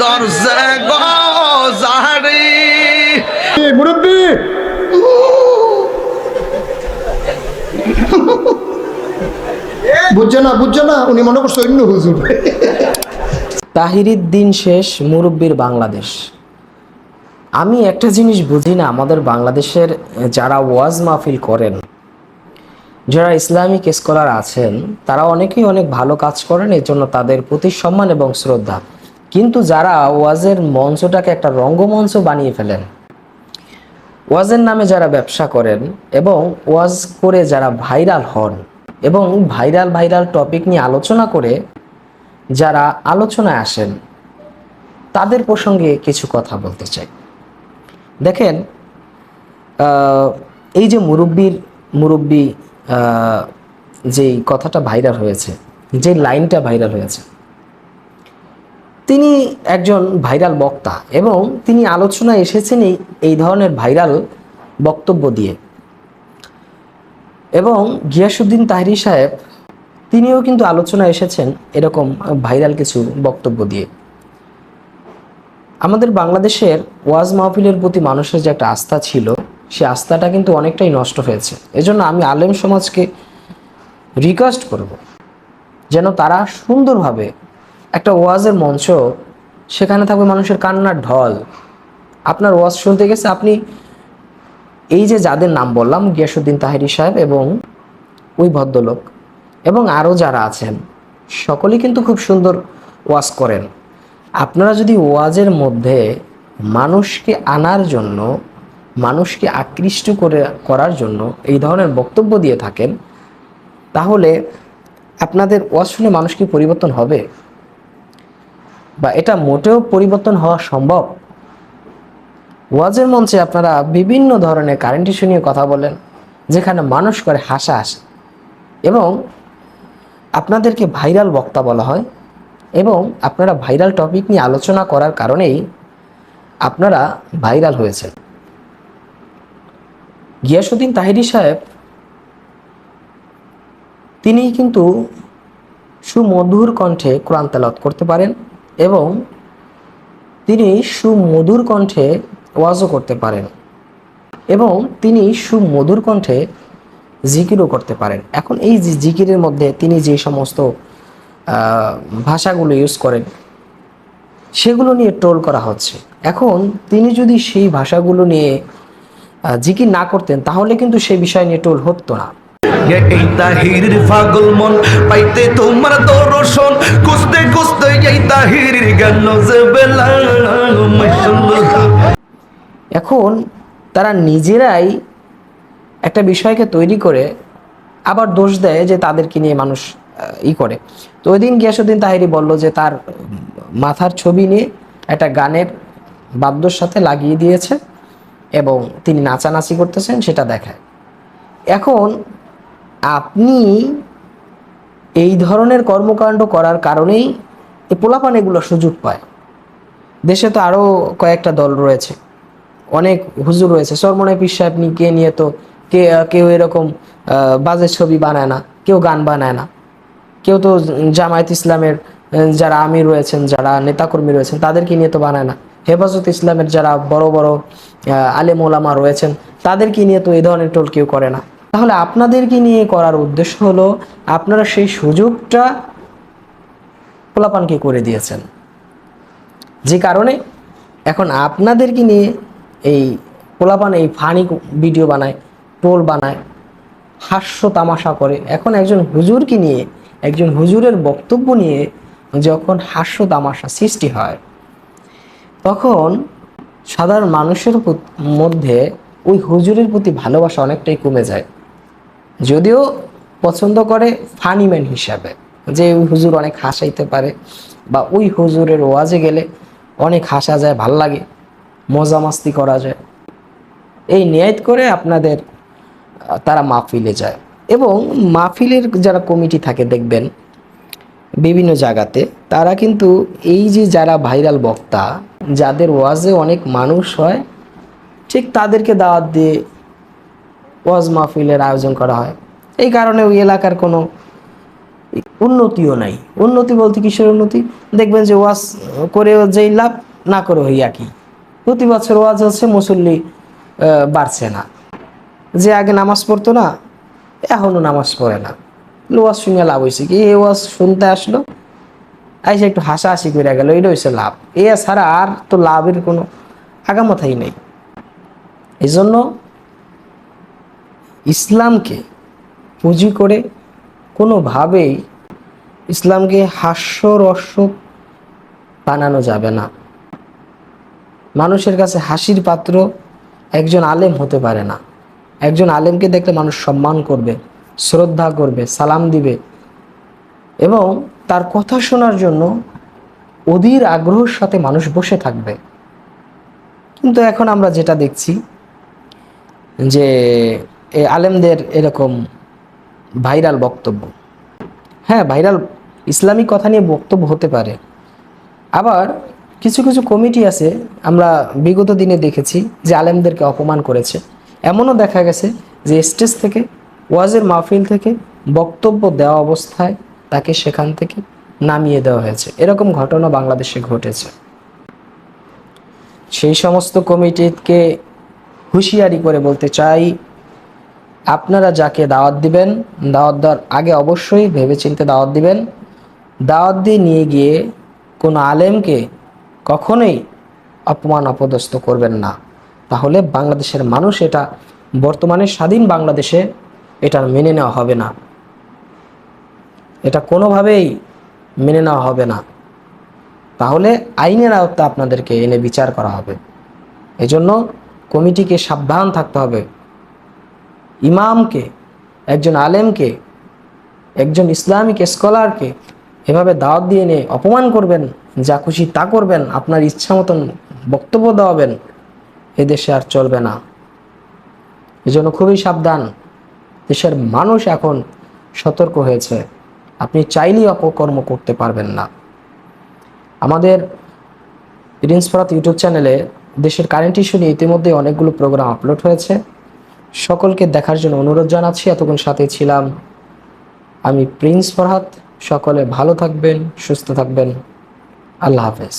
দরজে গজারি। মুরব্বী। বুঝছে না বুঝছে না উনি মনে করছে অন্য হুজুর। তাহিরির দিন শেষ মুরব্বীর বাংলাদেশ। আমি একটা জিনিস বুঝি না আমাদের বাংলাদেশের যারা ওয়াজ মাহফিল করেন যারা ইসলামিক স্কলার আছেন তারা অনেকেই অনেক ভালো কাজ করেন এই জন্য তাদের প্রতি সম্মান এবং শ্রদ্ধা। কিন্তু যারা ওয়াজের মঞ্চটাকে একটা রঙ্গমঞ্চ বানিয়ে ফেলেন, ওয়াজের নামে যারা ব্যবসা করেন এবং ওয়াজ করে যারা ভাইরাল হন এবং ভাইরাল ভাইরাল টপিক নিয়ে আলোচনা করে যারা আলোচনায় আসেন, তাদের প্রসঙ্গে কিছু কথা বলতে চাই। দেখেন এই যে মুরব্বীর, মুরব্বী যেই কথাটা ভাইরাল হয়েছে যে লাইনটা ভাইরাল হয়েছে তিনি একজন ভাইরাল বক্তা এবং তিনি আলোচনায় এসেছেন এই ধরনের ভাইরাল বক্তব্য দিয়ে। এবং গিয়াসুদ্দিন তাহরি সাহেব, তিনিও কিন্তু আলোচনায় এসেছেন এরকম ভাইরাল কিছু বক্তব্য দিয়ে। আমাদের বাংলাদেশের ওয়াজ মাহফিলের প্রতি মানুষের যে একটা আস্থা ছিল, সে আস্থাটা কিন্তু অনেকটাই নষ্ট হয়েছে। এজন্য আমি আলেম সমাজকে রিকোয়েস্ট করব, যেন তারা সুন্দরভাবে একটা ওয়াজের মঞ্চ, সেখানে থাকবে মানুষের কান্নার ঢল। আপনার ওয়াজ শুনতে গেছে, আপনি এই যে যাদের নাম বললাম গিয়াসুদ্দিন তাহিরি সাহেব এবং ওই ভদ্রলোক, এবং আরও যারা আছেন, সকলেই কিন্তু খুব সুন্দর ওয়াজ করেন। আপনারা যদি ওয়াজের মধ্যে মানুষকে আনার জন্য, মানুষকে আকৃষ্ট করে, করার জন্য এই ধরনের বক্তব্য দিয়ে থাকেন, তাহলে আপনাদের ওয়াজ শুনে মানুষ কি পরিবর্তন হবে? বা এটা মোটেও পরিবর্তন হওয়া সম্ভব? ওয়াজের মঞ্চে আপনারা বিভিন্ন ধরনের কারেন্ট ইস্যু নিয়ে কথা বলেন, যেখানে মানুষ করে হাসা হাসে এবং আপনাদেরকে ভাইরাল বক্তা বলা হয় এবং আপনারা ভাইরাল টপিক নিয়ে আলোচনা করার কারণেই আপনারা ভাইরাল হয়েছেন। গিয়াসুদ্দিন তাহিরি সাহেব, তিনি কিন্তু সুমধুর কণ্ঠে কোরআন তেলাওয়াত করতে পারেন। এবং তিনি সুমধুর কণ্ঠে ওয়াজও করতে পারেন এবং তিনি সুমধুর কণ্ঠে জিকিরও করতে পারেন। এখন এই জিকিরের মধ্যে তিনি যে সমস্ত ভাষাগুলো ইউজ করেন, সেগুলো নিয়ে ট্রোল করা হচ্ছে। এখন তিনি যদি সেই ভাষাগুলো নিয়ে জিকির না করতেন, তাহলে কিন্তু সেই বিষয় নিয়ে ট্রোল হতো না। এই মন, পাইতে তোমার দর্শন। এই বেলা এখন তারা নিজেরাই একটা বিষয়কে তৈরি করে আবার দোষ দেয় যে তাদেরকে নিয়ে মানুষ ই করে। তো ওই দিন গিয়াসুদ্দিন তাহিরি বলল যে তার মাথার ছবি নিয়ে একটা গানের বাদ্যর সাথে লাগিয়ে দিয়েছে এবং তিনি নাচানাচি করতেছেন, সেটা দেখায়। এখন আপনি এই ধরনের কর্মকাণ্ড করার কারণেই এই পোলাপান এগুলো সুযোগ পায়। দেশে তো আরও কয়েকটা দল রয়েছে। অনেক হুজুর রয়েছে। সরমনে পীর সাহেব কে নিয়ে তো কে, কেউ এরকম বাজে ছবি বানায় না, কেউ গান বানায় না। কেউ তো জামায়াত ইসলামের যারা আমির রয়েছেন, যারা নেতাকর্মী রয়েছেন, তাদেরকে নিয়ে তো বানায় না। হেফাজত ইসলামের যারা বড় বড় আলেম ওলামা রয়েছেন, তাদেরকে নিয়ে তো এই ধরনের টোল কেউ করে না। তাহলে আপনাদেরকে নিয়ে করার উদ্দেশ্য হলো, আপনারা সেই সুযোগটা পোলাপানকে করে দিয়েছেন। যে কারণে এখন আপনাদেরকে নিয়ে এই পোলাপান এই ফানি ভিডিও বানায়, টোল বানায়, হাস্য তামাশা করে। এখন একজন হুজুরকে নিয়ে, একজন হুজুরের বক্তব্য নিয়ে যখন হাস্য তামাশা সৃষ্টি হয়, তখন সাধারণ মানুষের মধ্যে ওই হুজুরের প্রতি ভালোবাসা অনেকটাই কমে যায়। যদিও পছন্দ করে ফানিম্যান হিসাবে, যে ওই হুজুর অনেক হাসাইতে পারে বা ওই হুজুরের ওয়াজে গেলে অনেক হাসা যায়, ভালো লাগে, মজা মাস্তি করা যায়। এই নিয়াত করে আপনাদের তারা মাহফিলে যায়। এবং মাহফিলের যারা কমিটি থাকে, দেখবেন বিভিন্ন জায়গাতে, তারা কিন্তু এই যে যারা ভাইরাল বক্তা, যাদের ওয়াজে অনেক মানুষ হয়, ঠিক তাদেরকে দাওয়াত দিয়ে ওয়াজ মাহফিলের আয়োজন করা হয়। এই কারণে ওই এলাকার কোনো উন্নতিও নাই। উন্নতি বলতে কিসের উন্নতি? দেখবেন যে ওয়াজ করেও যেই লাভ, না করে হইয়া কি প্রতি বছর ওয়াজ হচ্ছে মুসল্লি বাড়ছে না। যে আগে নামাজ পড়তো না এখনও নামাজ পড়ে না। ওয়াজ শুনে লাভ হয়েছে কি? এই ওয়াজ শুনতে আসলো, আইসে একটু হাসাহাসি করে গেল এটা হচ্ছে লাভ। এ ছাড়া আর তো লাভের কোনো আগামাথাই নেই। এই জন্য ইসলামকে পুঁজি করে কোনোভাবেই ইসলামকে হাস্যরস্যক বানানো যাবে না। মানুষের কাছে হাসির পাত্র একজন আলেম হতে পারে না। একজন আলেমকে দেখলে মানুষ সম্মান করবে, শ্রদ্ধা করবে, সালাম দিবে এবং তার কথা শোনার জন্য অধীর আগ্রহের সাথে মানুষ বসে থাকবে। কিন্তু এখন আমরা যেটা দেখছি যে এই আলেমদের এরকম ভাইরাল বক্তব্য। হ্যাঁ ভাইরাল ইসলামিক কথা নিয়ে বক্তব্য হতে পারে। আবার কিছু কিছু কমিটি আছে, আমরা বিগত দিনে দেখেছি যে আলেমদেরকে অপমান করেছে। এমনও দেখা গেছে যে স্টেজ থেকে, ওয়াজের মাহফিল থেকে বক্তব্য দেওয়া অবস্থায় তাকে সেখান থেকে নামিয়ে দেওয়া হয়েছে। এরকম ঘটনা বাংলাদেশে ঘটেছে। সেই সমস্ত কমিটিকে হুঁশিয়ারি করে বলতে চাই আপনারা যাকে দাওয়াত দিবেন, দাওয়াত দেওয়ার আগে অবশ্যই ভেবেচিন্তে দাওয়াত দিবেন। দাওয়াত দিয়ে নিয়ে গিয়ে কোনো আলেমকে কখনোই অপমান, অপদস্থ করবেন না। তাহলে বাংলাদেশের মানুষ এটা বর্তমানে স্বাধীন বাংলাদেশে এটা মেনে নেওয়া হবে না। এটা কোনোভাবেই মেনে নেওয়া হবে না। তাহলে আইনের আওতা আপনাদেরকে এনে বিচার করা হবে। এজন্য কমিটিকে সাবধান থাকতে হবে। ইমামকে, একজন আলেমকে, একজন ইসলামিক স্কলারকে এভাবে দাওয়াত দিয়ে এনে অপমান করবেন, যা খুশি তা করবেন, আপনার ইচ্ছা মতন বক্তব্য দেওয়াবেন এদেশে আর চলবে না। এজন্য খুবই সাবধান। দেশের মানুষ এখন সতর্ক হয়েছে। আপনি চাইলেই অপকর্ম করতে পারবেন না। আমাদের প্রিন্স ফরাত ইউটিউব চ্যানেলে দেশের কারেন্ট ইস্যু নিয়ে ইতিমধ্যে অনেকগুলো প্রোগ্রাম আপলোড হয়েছে। সকলকে দেখার জন্য অনুরোধ জানাচ্ছি। এতক্ষণ সাথে ছিলাম আমি প্রিন্স ফরহাদ। সকলে ভালো থাকবেন, সুস্থ থাকবেন। আল্লাহ হাফেজ।